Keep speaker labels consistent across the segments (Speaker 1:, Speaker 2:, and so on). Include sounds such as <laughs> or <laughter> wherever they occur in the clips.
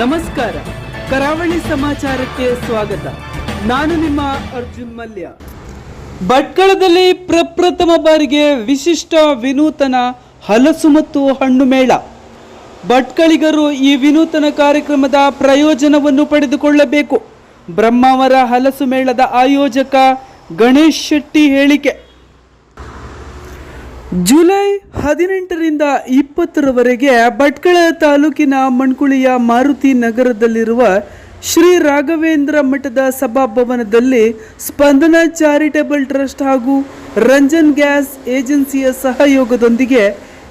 Speaker 1: ನಮಸ್ಕಾರ. ಕರಾವಳಿ ಸಮಾಚಾರಕ್ಕೆ ಸ್ವಾಗತ. ನಾನು ನಿಮ್ಮ ಅರ್ಜುನ್ ಮಲ್ಯ. ಭಟ್ಕಳದಲ್ಲಿ ಪ್ರಪ್ರಥಮ ಬಾರಿಗೆ ವಿಶಿಷ್ಟ ವಿನೂತನ ಹಲಸು ಮತ್ತು ಹಣ್ಣು ಮೇಳ. ಭಟ್ಕಳಿಗರು ಈ ವಿನೂತನ ಕಾರ್ಯಕ್ರಮದ ಪ್ರಯೋಜನವನ್ನು ಪಡೆದುಕೊಳ್ಳಬೇಕು. ಬ್ರಹ್ಮಾವರ ಹಲಸು ಮೇಳದ ಆಯೋಜಕ ಗಣೇಶ್ ಶೆಟ್ಟಿ ಹೇಳಿಕೆ. ಜುಲೈ ಹದಿನೆಂಟರಿಂದ ಇಪ್ಪತ್ತರವರೆಗೆ ಭಟ್ಕಳ ತಾಲೂಕಿನ ಮಣ್ಕುಳಿಯ ಮಾರುತಿ ನಗರದಲ್ಲಿರುವ ಶ್ರೀ ರಾಘವೇಂದ್ರ ಮಠದ ಸಭಾಭವನದಲ್ಲಿ ಸ್ಪಂದನ ಚಾರಿಟೇಬಲ್ ಟ್ರಸ್ಟ್ ಹಾಗೂ ರಂಜನ್ ಗ್ಯಾಸ್ ಏಜೆನ್ಸಿಯ ಸಹಯೋಗದೊಂದಿಗೆ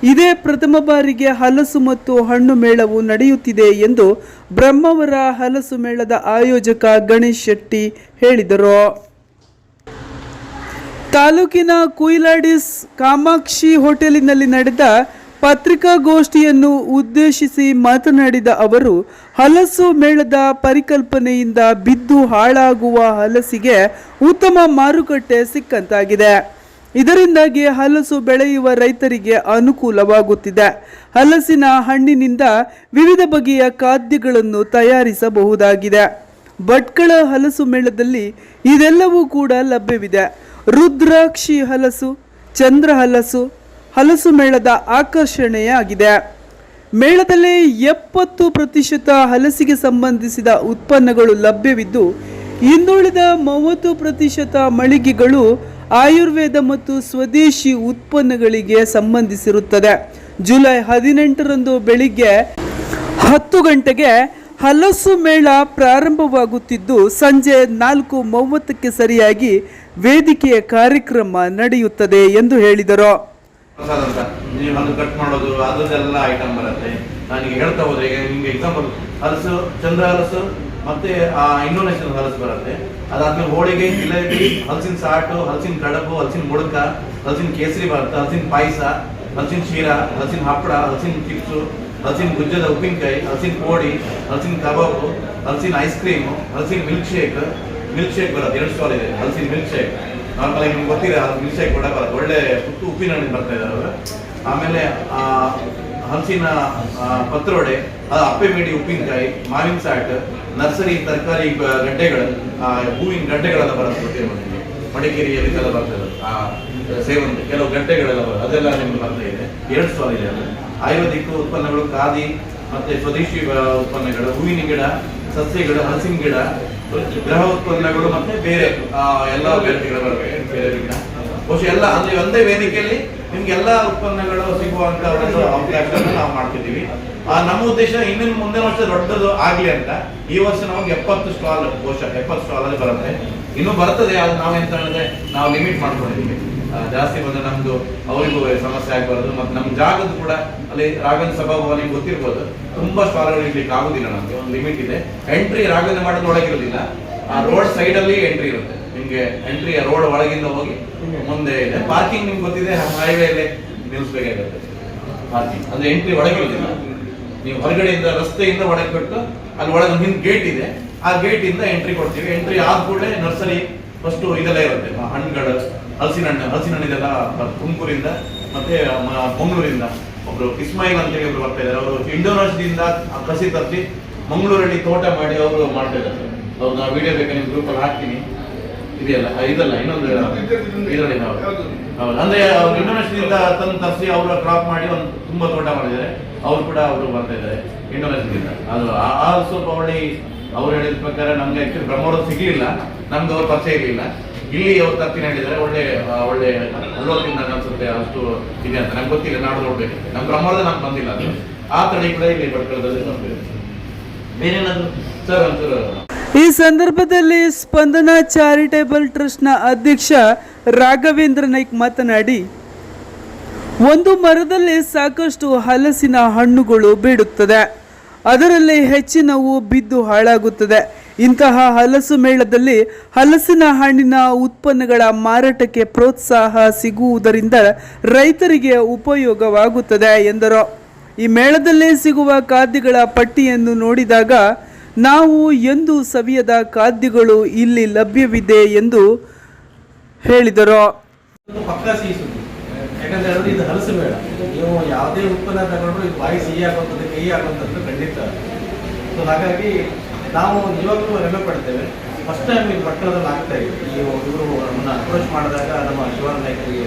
Speaker 1: ಇದೇ ಪ್ರಥಮ ಬಾರಿಗೆ ಹಲಸು ಮತ್ತು ಹಣ್ಣು ಮೇಳವು ನಡೆಯುತ್ತಿದೆ ಎಂದು ಬ್ರಹ್ಮವರ ಹಲಸು ಮೇಳದ ಆಯೋಜಕ ಗಣೇಶ್ ಶೆಟ್ಟಿ ಹೇಳಿದರು. ತಾಲೂಕಿನ ಕುಯಿಲಾಡಿಸ್ ಕಾಮಾಕ್ಷಿ ಹೋಟೆಲಿನಲ್ಲಿ ನಡೆದ ಪತ್ರಿಕಾಗೋಷ್ಠಿಯನ್ನು ಉದ್ದೇಶಿಸಿ ಮಾತನಾಡಿದ ಅವರು, ಹಲಸು ಮೇಳದ ಪರಿಕಲ್ಪನೆಯಿಂದ ಬಿದ್ದು ಹಾಳಾಗುವ ಹಲಸಿಗೆ ಉತ್ತಮ ಮಾರುಕಟ್ಟೆ ಸಿಕ್ಕಂತಾಗಿದೆ. ಇದರಿಂದಾಗಿ ಹಲಸು ಬೆಳೆಯುವ ರೈತರಿಗೆ ಅನುಕೂಲವಾಗುತ್ತಿದೆ. ಹಲಸಿನ ಹಣ್ಣಿನಿಂದ ವಿವಿಧ ಬಗೆಯ ಖಾದ್ಯಗಳನ್ನು ತಯಾರಿಸಬಹುದಾಗಿದೆ. ಭಟ್ಕಳ ಹಲಸು ಮೇಳದಲ್ಲಿ ಇದೆಲ್ಲವೂ ಕೂಡ ಲಭ್ಯವಿದೆ. ರುದ್ರಾಕ್ಷಿ ಹಲಸು, ಚಂದ್ರ ಹಲಸು ಹಲಸು ಮೇಳದ ಆಕರ್ಷಣೆಯಾಗಿದೆ. ಮೇಳದಲ್ಲಿ ಎಪ್ಪತ್ತು ಪ್ರತಿಶತ ಹಲಸಿಗೆ ಸಂಬಂಧಿಸಿದ ಉತ್ಪನ್ನಗಳು ಲಭ್ಯವಿದ್ದು, ಇನ್ನುಳಿದ ಮೂವತ್ತು ಪ್ರತಿಶತ ಮಳಿಗೆಗಳು ಆಯುರ್ವೇದ ಮತ್ತು ಸ್ವದೇಶಿ ಉತ್ಪನ್ನಗಳಿಗೆ ಸಂಬಂಧಿಸಿರುತ್ತದೆ. ಜುಲೈ ಹದಿನೆಂಟರಂದು ಬೆಳಿಗ್ಗೆ ಹತ್ತು ಗಂಟೆಗೆ ಹಲಸು ಮೇಳ ಪ್ರಾರಂಭವಾಗುತ್ತಿದ್ದು ಸಂಜೆ ನಾಲ್ಕು ಮೂವತ್ತಕ್ಕೆ ಸರಿಯಾಗಿ ವೇದಿಕೆಯ ಕಾರ್ಯಕ್ರಮ ನಡೆಯುತ್ತದೆ ಎಂದು ಹೇಳಿದರು.
Speaker 2: ಕಟ್ ಮಾಡೋದು ಐಟಮ್ ಬರುತ್ತೆ. ನನಗೆ ಹೇಳ್ತಾ ಹಲಸು, ಚಂದ್ರ ಹಲಸು ಮತ್ತೆ, ಆ ಇಂಡೋನೇಷಿಯನ್ ಹಲಸು ಬರುತ್ತೆ. ಅದಾದ್ಮೇಲೆ ಹೋಳಿಗೆ, ಜಿಲೇಬಿ, ಹಲಸಿನ ಸಾಟು, ಹಲಸಿನ ಕಡಬು, ಹಲಸಿನ ಮುಡುಕ, ಹಲಸಿನ ಕೇಸರಿ ಬರುತ್ತೆ, ಹಲಸಿನ ಪಾಯಸ, ಹಲಸಿನ ಶೀರ, ಹಲಸಿನ ಹಪ್ಪಳ, ಹಲಸಿನ ಚಿಪ್ಸು ಹಲಸಿನ ಗುಜ್ಜದ ಉಪ್ಪಿನಕಾಯಿ ಹಲಸಿನ ಕೋಡಿ ಹಲಸಿನ ಕಬಾಬು ಹಲಸಿನ ಐಸ್ ಕ್ರೀಮ್ ಹಲಸಿನ ಮಿಲ್ಕ್ ಶೇಕ್ ಮಿಲ್ಕ್ ಶೇಕ್ ಬರೋದು ಎರಡು ಸ್ಟಾಲ್ ಇದೆ ಹಲಸಿನ ಮಿಲ್ಕ್ ಶೇಕ್ ನಾರ್ಮಲ್ ಆಗಿ ನಿಮ್ಗೆ ಗೊತ್ತಿದೆ ಮಿಲ್ಕ್ ಶೇಕ್ ಕೂಡ ಬರೋದು ಒಳ್ಳೆ ಉಪ್ಪು ಉಪ್ಪಿನ ಹಣ್ಣಿನ ಬರ್ತಾ ಇದ್ದಾರೆ ಆಮೇಲೆ ಹಲಸಿನ ಪತ್ರೊಡೆ ಅಪ್ಪೆ ಮೇಡಿ ಉಪ್ಪಿನಕಾಯಿ ಮಾವಿನ ಸಾಟ್, ನರ್ಸರಿ ತರಕಾರಿ ಗಡ್ಡೆಗಳು ಹೂವಿನ ಗಡ್ಡೆಗಳೆಲ್ಲ ಬರೋದು ಮಡಿಕೇರಿಯಲ್ಲಿ ಬರ್ತಾ ಆ ಸೇವಂತಿ ಕೆಲವು ಗಂಟೆಗಳೆಲ್ಲ ಬರುತ್ತೆ ಅದೆಲ್ಲ ನಿಮ್ಗೆ ಬರ್ತಾ ಇದೆ. ಎರಡು ಸ್ಟಾಲ್ ಇದೆ ಅದು. ಆಯುರ್ವೇದಿಕ್ ಉತ್ಪನ್ನಗಳು ಖಾದಿ ಮತ್ತೆ ಸ್ವದೇಶಿ ಉತ್ಪನ್ನಗಳು ಹೂವಿನ ಗಿಡ ಸಸ್ಯಗಳು ಹಲಸಿನ ಗಿಡ ಗೃಹ ಉತ್ಪನ್ನಗಳು ಮತ್ತೆ ಬೇರೆ ಎಲ್ಲ ವೆರೈಟಿಗಳು ಬರ್ತವೆ. ಬೇರೆ ಗಿಡ ಬಹುಶಃ ಎಲ್ಲ ಅಂದ್ರೆ ಒಂದೇ ವೇದಿಕೆಯಲ್ಲಿ ನಿಮ್ಗೆ ಎಲ್ಲ ಉತ್ಪನ್ನಗಳು ಸಿಗುವಂತ ಒಂದು ಅವಕಾಶವನ್ನು ನಾವು ಮಾಡ್ತಿದ್ದೀವಿ. ಆ, ನಮ್ಮ ಉದ್ದೇಶ ಇನ್ನೊಂದು ಮುಂದಿನ ವರ್ಷ ದೊಡ್ಡದು ಆಗ್ಲಿ ಅಂತ. ಈ ವರ್ಷ ನಮಗೆ ಎಪ್ಪತ್ತು ಸ್ಟಾಲ್ ಬಹುಶಃ ಎಪ್ಪತ್ತು ಸ್ಟಾಲ್ ಅಲ್ಲಿ ಬರುತ್ತೆ. ಇನ್ನು ಬರ್ತದೆ ಅದು ಅಂತ ಹೇಳಿದ್ರೆ ನಾವು ಲಿಮಿಟ್ ಮಾಡ್ಕೊಂಡಿದ್ದೀವಿ. ಜಾಸ್ತಿ ಬಂದ್ರೆ ನಮ್ದು ಅವರಿಗೂ ಸಮಸ್ಯೆ ಆಗ್ಬಾರ್ದು. ಮತ್ತೆ ನಮ್ಮ ಜಾಗದ ಕೂಡ ಅಲ್ಲಿ ರಾಘವೇಂದ್ರ ಸಭಾಭವನ ಗೊತ್ತಿರ್ಬೋದು. ತುಂಬಾ ಸ್ಟಾಲ್ಗಳು ಇಡ್ಲಿಕ್ಕೆ ಆಗುದಿಲ್ಲ ನಮ್ಗೆ. ಒಂದು ಲಿಮಿಟ್ ಇದೆ. ಎಂಟ್ರಿ ರಾಘವೇಂದ್ರ ಮಾಡೋದು ಒಳಗಿರೋದಿಲ್ಲ ಆ ರೋಡ್ ಸೈಡ್ ಅಲ್ಲಿ ಎಂಟ್ರಿ ಇರುತ್ತೆ. ನಿಮ್ಗೆ ಎಂಟ್ರಿ ರೋಡ್ ಒಳಗಿಂದ ಹೋಗಿ ಮುಂದೆ ಇದೆ. ಪಾರ್ಕಿಂಗ್ ನಿಮ್ಗೆ ಗೊತ್ತಿದೆ. ಹೈವೇ ನಿಲ್ಸ್ಬೇಕಾಗುತ್ತೆ ಪಾರ್ಕಿಂಗ್ ಅಂದ್ರೆ ಎಂಟ್ರಿ ಒಳಗಿರೋದಿಲ್ಲ. ನೀವು ಹೊರಗಡೆಯಿಂದ ರಸ್ತೆಯಿಂದ ಒಳಗೆ ಬಿಟ್ಟು ಅಲ್ಲಿ ಒಳಗೆ ಗೇಟ್ ಇದೆ. ಆ ಗೇಟ್ ಇಂದ ಎಂಟ್ರಿ ಕೊಡ್ತೀವಿ. ಎಂಟ್ರಿ ಆದ ಕೂಡಲೇ ನರ್ಸರಿ ಫಸ್ಟ್ ಇದೆಲ್ಲ ಇರುತ್ತೆ. ಹಣ್ಣುಗಳು ಹಲಸಿನ ಹಣ್ಣು ಹಲಸಿನ ಹಣ್ಣು ಇದೆಲ್ಲ ತುಮಕೂರಿಂದ ಮತ್ತೆ ಮಂಗಳೂರಿಂದ ಒಬ್ರು ಇಸ್ಮಾಯಿಲ್ ಅಂತೇಳಿ ಒಬ್ರು ಬರ್ತಾ ಇದ್ದಾರೆ ಅವರು ಇಂಡೋನೇಷ್ಯಾದಿಂದ ಕಸಿ ತಪ್ಪಿ ಮಂಗಳೂರಲ್ಲಿ ತೋಟ ಮಾಡಿ ಅವರು ಮಾಡ್ತಾ ಇದ್ದಾರೆ. ಅವ್ರು ನಾವು ವಿಡಿಯೋ ಬೇಕಾ ನಿಮ್ ಗ್ರೂಪಲ್ಲಿ ಹಾಕ್ತೀನಿ. ಇದೆಯಲ್ಲ ಇದಲ್ಲ, ಇನ್ನೊಂದು ಇದರಲ್ಲಿ ಹೌದು. ಅಂದ್ರೆ ಅವ್ರು ಇಂಡೋನೇಷ್ಯಾದಿಂದ ತಂದು ತರಿಸಿ ಅವರು ಕ್ರಾಪ್ ಮಾಡಿ ಒಂದು ತುಂಬಾ ತೋಟ ಮಾಡಿದ್ದಾರೆ. ಅವ್ರು ಕೂಡ ಅವರು ಬರ್ತಾ ಇದ್ದಾರೆ ಇಂಡೋನೇಷ್ಯಾದಿಂದ. ಅದು ಆ ಸ್ವಲ್ಪ ಒಳ್ಳೆ ಅವ್ರು ಹೇಳಿದ ಪ್ರಕಾರ ನಮ್ಗೆ ಆಕ್ಚುಲಿ ಬ್ರಹ್ಮೋರ ಸಿಗ್ಲಿಲ್ಲ ನಮ್ದು ಅವ್ರ ಪರಿಚಯ ಇರಲಿಲ್ಲ. ಇಲ್ಲಿ ಅವ್ರು ತರ್ತೀನಿ ಹೇಳಿದ್ರೆ ಒಳ್ಳೆ ಒಳ್ಳೆ ಅಲ್ಲೋದ್ರಿಂದ ಅನ್ಸುತ್ತೆ ಅಷ್ಟು ಇದೆ ಅಂತ. ನಂಗೆ ಗೊತ್ತಿಲ್ಲ ನಾಡು ನೋಡ್ಬೇಕು. ನಮ್ಮ ಬ್ರಹ್ಮೋರದ ನಮ್ಗೆ ಬಂದಿಲ್ಲ ಅದು. ಆ ತಡೆ ಕೂಡ ಇಲ್ಲಿ ಬಂದಿದೆ ಬೇರೇನಾದ್ರು ಸರ್ ಒಂಚೂರು
Speaker 1: ಈ ಸಂದರ್ಭದಲ್ಲಿ ಸ್ಪಂದನಾ ಚಾರಿಟೇಬಲ್ ಟ್ರಸ್ಟ್ನ ಅಧ್ಯಕ್ಷ ರಾಘವೇಂದ್ರ ನಾಯ್ಕ್ ಮಾತನಾಡಿ ಒಂದು ಮರದಲ್ಲಿ ಸಾಕಷ್ಟು ಹಲಸಿನ ಹಣ್ಣುಗಳು ಬೀಡುತ್ತದೆ ಅದರಲ್ಲಿ ಹೆಚ್ಚಿನವು ಬಿದ್ದು ಹಾಳಾಗುತ್ತದೆ. ಇಂತಹ ಹಲಸು ಮೇಳದಲ್ಲಿ ಹಲಸಿನ ಹಣ್ಣಿನ ಉತ್ಪನ್ನಗಳ ಮಾರಾಟಕ್ಕೆ ಪ್ರೋತ್ಸಾಹ ಸಿಗುವುದರಿಂದ ರೈತರಿಗೆ ಉಪಯೋಗವಾಗುತ್ತದೆ ಎಂದರು. ಈ ಮೇಳದಲ್ಲಿ ಸಿಗುವ ಖಾದ್ಯಗಳ ಪಟ್ಟಿಯನ್ನು ನೋಡಿದಾಗ, ನಾವು ಎಂದು ಸವಿಯದ ಖಾದ್ಯಗಳು ಇಲ್ಲಿ ಲಭ್ಯವಿದೆ ಎಂದು ಹೇಳಿದರು
Speaker 3: ಇದು ಪಕ್ಕಾ ಸಿಹಿ ಸುದ್ದಿ ಯಾಕಂದ್ರೆ ಅದು ಇದು ಹಲಸು ಬೇಡ. ನೀವು ಯಾವುದೇ ಉತ್ಪನ್ನ ತಗೊಂಡ್ರು ಇದು ಬಾಯಿ ಸಿಹಿ ಆಗುವಂಥದ್ದು ಕೈ ಆಗುವಂಥದ್ದು ಖಂಡಿತ. ಸೊ ಹಾಗಾಗಿ ನಾವು ಇವಾಗಲೂ ಹೆಮ್ಮೆ ಪಡ್ತೇವೆ. ಫಸ್ಟ್ ಟೈಮ್ ಇಲ್ಲಿ ಪಟ್ಟಣದಲ್ಲಿ ಆಗ್ತಾ ಇದೆ. ಈ ಇವರು ನಮ್ಮನ್ನು ಅಪ್ರೋಚ್ ಮಾಡಿದಾಗ, ನಮ್ಮ ಶಿವನ ನಾಯ್ಕರಿಗೆ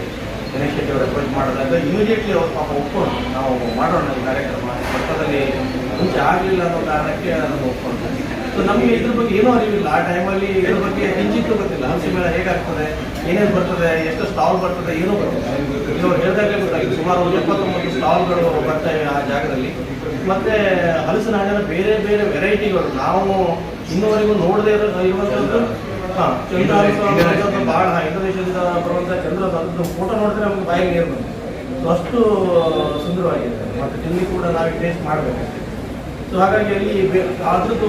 Speaker 3: ಗಣೇಶ್ ಶೆಟ್ಟಿ ಅವರು ಅಪ್ರೋಚ್ ಮಾಡಿದಾಗ ಇಮಿಡಿಯೇಟ್ಲಿ ಅವ್ರು ಪಾಪ ಒಪ್ಕೊಂಡು ನಾವು ಮಾಡೋಣ ಈ ಕಾರ್ಯಕ್ರಮ. ಪಟ್ಟಣದಲ್ಲಿ ಮುಂಚೆ ಆಗಲಿಲ್ಲ ಅನ್ನೋ ಕಾರಣಕ್ಕೆ ಅದನ್ನು ಒಪ್ಕೊಂಡು ನಮಗೆ ಇದ್ರ ಬಗ್ಗೆ ಏನೂ ಅರಿವಿಲ್ಲ. ಆ ಟೈಮಲ್ಲಿ ಇದ್ರ ಬಗ್ಗೆ ಹೆಂಚಿತ್ತು ಗೊತ್ತಿಲ್ಲ. ಹಂಸಿ ಮೇಳ ಹೇಗಾಗ್ತದೆ ಏನೇನು ಬರ್ತದೆ ಎಷ್ಟು ಸ್ಟಾಲ್ ಬರ್ತದೆ ಏನೂ ಗೊತ್ತಿಲ್ಲ. ಇವರು ಹೇಳಿದಾಗಲೇ ಗೊತ್ತಾಗಿದೆ. ಸುಮಾರು ಒಂದು ಎಪ್ಪತ್ತೊಂಬತ್ತು ಸ್ಟಾಲ್ಗಳು ಬರ್ತವೆ ಆ ಜಾಗದಲ್ಲಿ. ಮತ್ತೆ ಹಲಸಿನ ಹಣ್ಣಿನ ಬೇರೆ ಬೇರೆ ವೆರೈಟಿಗಳು ನಾವು ಇನ್ನುವರೆಗೂ ನೋಡದೇ ಇರೋ ಇರುವಂಥದ್ದು ಹಾ, ಚಂದ್ರ ಹಲಸು ಅನ್ನುವಂಥದ್ದು ಬಹಳ ಇಂಡೋನೇಷ್ಯಾದಿಂದ ಬರುವಂಥ ಚಂದ್ರ ಅದ್ರದ್ದು ಫೋಟೋ ನೋಡಿದ್ರೆ ನಮ್ಗೆ ಬಾಯಿಗೆ ನೀರು ಅಷ್ಟು ಸುಂದರವಾಗಿದೆ. ಮತ್ತೆ ತಿಂಡಿ ಕೂಡ ನಾವು ಟೇಸ್ಟ್ ಮಾಡಬೇಕು. ಸೊ ಹಾಗಾಗಿ ಅಲ್ಲಿ ಅದ್ರದ್ದು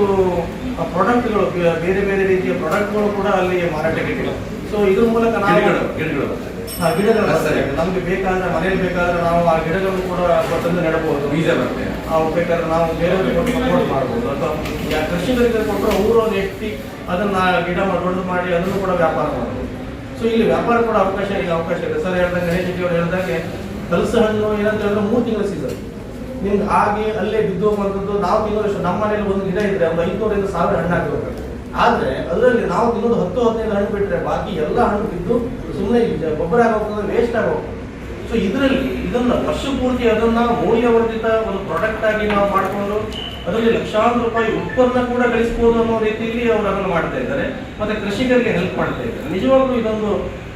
Speaker 3: ಪ್ರಾಡಕ್ಟ್ಗಳು ಬೇರೆ ಬೇರೆ ರೀತಿಯ ಪ್ರಾಡಕ್ಟ್ಗಳು ಕೂಡ ಅಲ್ಲಿ ಮಾರಾಟಕ್ಕೆ ಇಟ್ಟಿಲ್ಲ ಸೊ ಇದ್ರ ಮೂಲಕ
Speaker 2: ಗಿಡಗಳು
Speaker 3: ನಾವು
Speaker 2: ಗಿಡಗಳು
Speaker 3: ಗಿಡಗಳು. ನಮ್ಗೆ ಬೇಕಾದ್ರೆ ಮನೇಲಿ ಬೇಕಾದ್ರೆ ನಾವು ಆ ಗಿಡಗಳನ್ನು ಕೂಡ ತಂದು ನೆಡಬಹುದು.
Speaker 2: ಬೀಜ ಬರ್ತದೆ.
Speaker 3: ನಾವು ಬೇಕಾದ್ರೆ ನಾವು ಬೇರೆ ಕೊಟ್ಟು ಸಪೋರ್ಟ್ ಮಾಡಬಹುದು ಅಥವಾ ಕೃಷಿಕರಿಗೆ ಕೊಟ್ಟರೆ ಅವರು ಎತ್ತಿ ಅದನ್ನ ಗಿಡ ದೊಡ್ಡದು ಮಾಡಿ ಅದನ್ನು ಕೂಡ ವ್ಯಾಪಾರ ಮಾಡಬಹುದು ಸೊ ಇಲ್ಲಿ ವ್ಯಾಪಾರ ಕೂಡ ಅವಕಾಶ ಈಗ ಅವಕಾಶ ಇದೆ ಸರ್ ಹೇಳ್ದಂಗೆ ಗಣೇಶ್ ಅವರು ಹೇಳ್ದಂಗೆ ಕಲಸ ಹಣ್ಣು ಏನಂತ ಹೇಳಿದ್ರೆ ಮೂರು ತಿಂಗಳ ಸೀಸನ್ ನಿಮ್ಗೆ ಹಾಗೆ ಅಲ್ಲೇ ಬಿದ್ದು ಹೋಗುವಂಥದ್ದು ನಾವು ತಿನ್ನೋದಷ್ಟು ನಮ್ಮ ಮನೇಲಿ ಒಂದು ಗಿಡ ಇದ್ರೆ ಒಂದು ಐನೂರಿಂದ ಸಾವಿರ ಹಣ್ಣು ಹಾಕಬೇಕು ಆದ್ರೆ ಅದರಲ್ಲಿ ನಾವು ತಿನ್ನೋದು ಹತ್ತು ಹದಿನೈದು ಹಣ್ಣು ಬಿಟ್ಟರೆ ಬಾಕಿ ಎಲ್ಲ ಹಣ್ಣು ಬಿದ್ದು ಸುಮ್ಮನೆ ಗೊಬ್ಬರ ಆಗೋಗ್ತದೆ ವೇಸ್ಟ್ ಆಗೋಗ್ತದೆ ಸೊ ಇದರಲ್ಲಿ ಇದನ್ನ ವರ್ಷ ಪೂರ್ತಿ ಅದನ್ನ ಮೌಲ್ಯವರ್ಧಿತ ಒಂದು ಪ್ರಾಡಕ್ಟ್ ಆಗಿ ನಾವು ಮಾಡಿಕೊಂಡು ಅದರಲ್ಲಿ ಲಕ್ಷಾಂತರ ರೂಪಾಯಿ ಉತ್ಪನ್ನ ಕೂಡ ಗಳಿಸಬಹುದು ಅನ್ನೋ ರೀತಿಯಲ್ಲಿ ಅವರು ಅದನ್ನು ಮಾಡ್ತಾ ಇದ್ದಾರೆ. ಮತ್ತೆ ಕೃಷಿಕರಿಗೆ ಹೆಲ್ಪ್ ಮಾಡ್ತಾ ಇದ್ದಾರೆ. ನಿಜವಾಗ್ಲೂ ಇದೊಂದು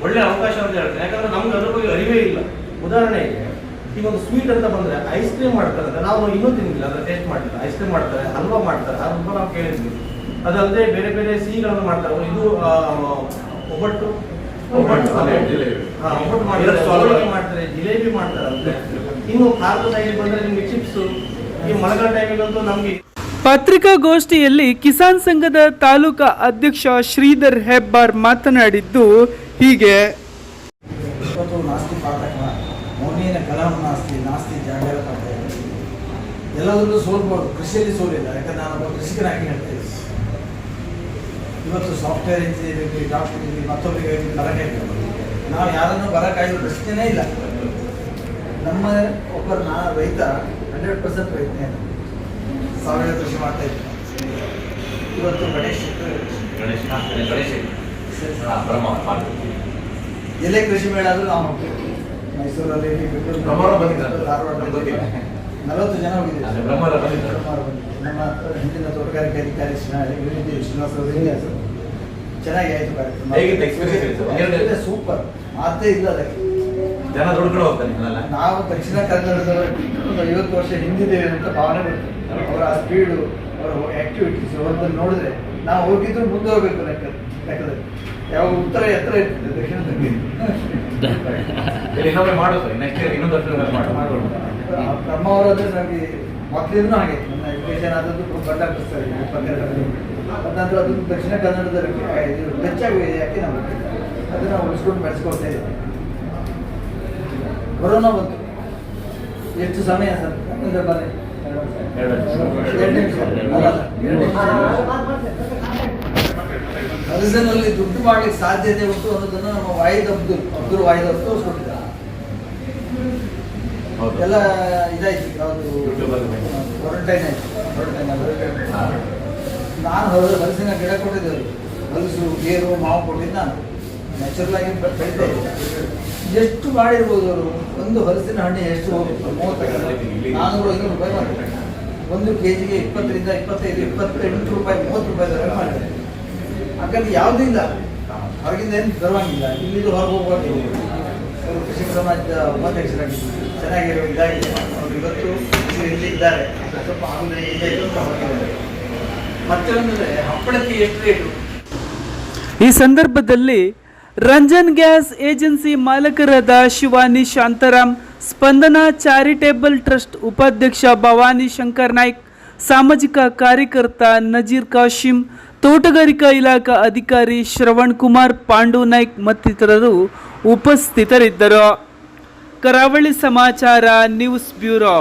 Speaker 3: ಒಳ್ಳೆ ಅವಕಾಶ ಅಂತ ಹೇಳ್ತಾರೆ ಯಾಕಂದ್ರೆ ನಮ್ಗೆ ಅದರ ಬಗ್ಗೆ ಅರಿವೇ ಇಲ್ಲ. ಉದಾಹರಣೆಗೆ ಈಗ ಒಂದು ಸ್ವೀಟ್ ಅಂತ ಬಂದ್ರೆ ಐಸ್ ಕ್ರೀಮ್ ಮಾಡ್ತಾರೆ. ನಾವು ಇನ್ನೂ ತಿನ್ನಿಲ್ಲ ಅದನ್ನ ಟೇಸ್ಟ್ ಮಾಡಿಲ್ಲ ಐಸ್ ಕ್ರೀಮ್ ಮಾಡ್ತಾರೆ ಹಲ್ವಾ ಮಾಡ್ತಾರೆ ಹಲ್ವಾ ನಾವು ಕೇಳಿದ್ವಿ. ಅದಲ್ಲದೆ ಬೇರೆ ಬೇರೆ ಸಿಹಿಗಳನ್ನು ಮಾಡ್ತಾರೆ. ಇದು ಒಬ್ಬಟ್ಟು ಒಬ್ಬಟ್ಟು ಮಾಡ್ತಾರೆ. ಜಿಲೇಬಿ. ಮಾಡ್ತಾರೆ ಅಂದ್ರೆ ಇನ್ನು ಖಾರದ ಟೈಮ್ ಬಂದ್ರೆ ನಿಮ್ಗೆ ಚಿಪ್ಸ್ ಈ ಮಳೆಗಾಲ ಟೈಮಿಗಂತೂ ನಮ್ಗೆ
Speaker 1: ಪತ್ರಿಕಾಗೋಷ್ಠಿಯಲ್ಲಿ ಕಿಸಾನ್ ಸಂಘದ ತಾಲೂಕಾ ಅಧ್ಯಕ್ಷ ಶ್ರೀಧರ್ ಹೆಬ್ಬಾರ್ ಮಾತನಾಡಿದ್ದು ಹೀಗೆ
Speaker 4: ಇವತ್ತು ನಾಸ್ತಿ ಪಾಠಕ ಮೌನೇನ ನಾಸ್ತಿ ನಾಸ್ತಿ ಜಾಗರ ಅಂತ ಹೇಳಿ. ಎಲ್ಲದರಲ್ಲೂ ಸೋಲ್ಬೋದು ಕೃಷಿಯಲ್ಲಿ ಸೋಲಿಲ್ಲ ಯಾಕಂದ್ರೆ ನಾನೊಬ್ಬ ಕೃಷಿಕನಾಗಿ ಹೇಳ್ತಾ ಇದ್ದೀನಿ. ಇವತ್ತು ಸಾಫ್ಟ್ವೇರ್ ಇಂಜಿನಿಯರಿಂಗ್ ಡಾಕ್ಟರ್ ಇರಲಿ ಮತ್ತೊಬ್ಬರಿಗೆ ಬರಕಾಗಿಲ್ಲ ನಾವು ಯಾರನ್ನು ಬರಕಾಗಿರೋ ಪ್ರಶ್ನೆನೇ ಇಲ್ಲ. ನಮ್ಮ ಒಬ್ಬರು ನಾ ರೈತ ಹಂಡ್ರೆಡ್ ಪರ್ಸೆಂಟ್ ರೈತನೇ ಸಾವಿರ ಕೃಷಿ ಮಾಡ್ತಾ ಇದ್ದೆ ಇವತ್ತು ಗಣೇಶ್
Speaker 2: ಗಣೇಶ್.
Speaker 4: ಎಲ್ಲೇ ಕೃಷಿ ಮೇಳ ಆದರೂ ನಾವು ಹೋಗ್ತೀವಿ. ಮೈಸೂರಲ್ಲಿ
Speaker 2: ಬ್ರಹ್ಮರು ಬಂದಿದ್ದಾರೆ.
Speaker 4: ಧಾರವಾಡ ನಲವತ್ತು ಜನ ಹೋಗಿದ್ದಾರೆ.
Speaker 2: ಬ್ರಹ್ಮರು ಬಂದಿದ್ದಾರೆ.
Speaker 4: ನಮ್ಮ ಹಿಂದಿನ ತೋಟಗಾರಿಕೆ ಅಧಿಕಾರಿ ಶ್ರೀನಿವಾಸ ಚೆನ್ನಾಗಿ ಆಯ್ತು ಕಾರ್ಯಕ್ರಮ. ಸೂಪರ್ ಮಾತೇ ಇಲ್ಲ ಅದಕ್ಕೆ.
Speaker 2: ಜನ ದುಡ್ಡು ಹೋಗ್ತಾನೆ
Speaker 4: ನಾವು ದಕ್ಷಿಣ ಕನ್ನಡದ ಒಂದು ಐವತ್ತು ವರ್ಷ ಹಿಂದಿದ್ದೇವೆ ಅಂತ ಭಾವನೆ ಬರ್ತದೆ ಅವರ ಸ್ಪೀಡು ಅವರ ಆಕ್ಟಿವಿಟೀಸ್ ಅವರದ್ದು ನೋಡಿದ್ರೆ ನಾವು ಹೋಗಿದ್ರು ಮುಂದೆ ಹೋಗ್ಬೇಕು ಲೆಕ್ಕ ಲೆಕ್ಕದಲ್ಲಿ. ಯಾವ ಉತ್ತರ ಎತ್ತರ ಇರ್ತದೆ ದಕ್ಷಿಣದಲ್ಲಿ. <laughs> ನಮಗೆ ಮಕ್ಕಳಿಂದ ಹಾಗೆ ನನ್ನ ಆದದ್ದು ಅದು ದಕ್ಷಿಣ ಕನ್ನಡದಲ್ಲಿ ಯಾಕೆ ನಾವು ಅದನ್ನು ಉಳಿಸ್ಕೊಂಡು ಬೆಳೆಸ್ಕೊಳ್ತಾ ಇದ್ದೀವಿ. ಕೊರೋನಾ ಬಂತು. ಎಷ್ಟು ಸಮಯ ಸರ್? ಬನ್ನಿ.
Speaker 2: ಎರಡು
Speaker 4: ನಿಮಿಷ. ದುಡ್ಡು ಮಾಡ್ಲಿಕ್ಕೆ ಸಾಧ್ಯತೆ ಉಂಟು ಅನ್ನೋದನ್ನು ನಮ್ಮ ವಾಹಿದ್ ಅಬ್ದುಲ್ ಅಬ್ದುಲ್ ವಾಹಿದ್
Speaker 2: ಅಬ್ದುಲ್.
Speaker 4: ಎಲ್ಲ ಇದಾಯ್ತು ಯಾವುದು. ಕ್ವಾರಂಟೈನ್ ಆಯ್ತು ಕ್ವಾರಂಟೈನ್. ನಾನು ಹೊರ ಹಲಸಿನ ಗಿಡ ಕೊಟ್ಟಿದ್ದೆ ಅವ್ರಿಗೆ. ಹಲಸು ಗೇರು ಮಾವು ಕೊಟ್ಟಿದ್ದ ನಾನು ನ್ಯಾಚುರಲ್ ಆಗಿ ಬೆಳಿತೇವೆ ಇದ್ದೆ ಎಷ್ಟು ಮಾಡಿರ್ಬೋದು ಅವರು? ಒಂದು ಹಲಸಿನ ಹಣ್ಣು ಎಷ್ಟು ಹೋಗುತ್ತೆ? ಮೂವತ್ತು ನಾನ್ನೂರು ಐನೂರು ರೂಪಾಯಿ ಮಾಡ್ತಾರೆ ಒಂದು ಕೆ ಜಿಗೆ ಇಪ್ಪತ್ತರಿಂದ ಇಪ್ಪತ್ತೈದು ಇಪ್ಪತ್ತೆಂಟು ರೂಪಾಯಿ ಮೂವತ್ತು ರೂಪಾಯಿ ದರ ಮಾಡಿದ್ದಾರೆ ಹಾಗಾಗಿ ಯಾವುದೂ ಇಲ್ಲ ಹೊರಗಿಂದ ಏನು ಬರುವಂಗಿಲ್ಲ ಇಲ್ಲಿದ್ದು ಹೊರಗೆ ಹೋಗುವಾಗ ಅವರು ಕೃಷಿಕ ಸಮಾಜದ ಉಪಾಧ್ಯಕ್ಷರಾಗಿದ್ದು ಚೆನ್ನಾಗಿರೋ ಇದಾಗಿದೆ ಅವರು ಇವತ್ತು ಇಲ್ಲಿ ಇದ್ದಾರೆ ಸ್ವಲ್ಪ ಆಮೇಲೆ ಇದೆ ಅಂತ ಹೊರಗಿದ್ದಾರೆ. ಮತ್ತೆ ಒಂದಂದ್ರೆ ಹಪ್ಪಳಕ್ಕೆ ಎಷ್ಟು ರೇಟು
Speaker 1: ಈ ಸಂದರ್ಭದಲ್ಲಿ ರಂಜನ್ ಗ್ಯಾಸ್ ಏಜೆನ್ಸಿ ಮಾಲಕರಾದ ಶಿವಾನಿ ಶಾಂತಾರಾಮ್, ಸ್ಪಂದನಾ ಚಾರಿಟೇಬಲ್ ಟ್ರಸ್ಟ್ ಉಪಾಧ್ಯಕ್ಷ ಭವಾನಿ ಶಂಕರ್ ನಾಯ್ಕ್, ಸಾಮಾಜಿಕ ಕಾರ್ಯಕರ್ತ ನಜೀರ್ ಕಾಶಿಂ ತೋಟಗಾರಿಕಾ ಇಲಾಖಾ ಅಧಿಕಾರಿ ಶ್ರವಣ್ ಕುಮಾರ್ ಪಾಂಡು ನಾಯ್ಕ್ ಮತ್ತಿತರರು ಉಪಸ್ಥಿತರಿದ್ದರು. ಕರಾವಳಿ ಸಮಾಚಾರ ನ್ಯೂಸ್ ಬ್ಯೂರೋ.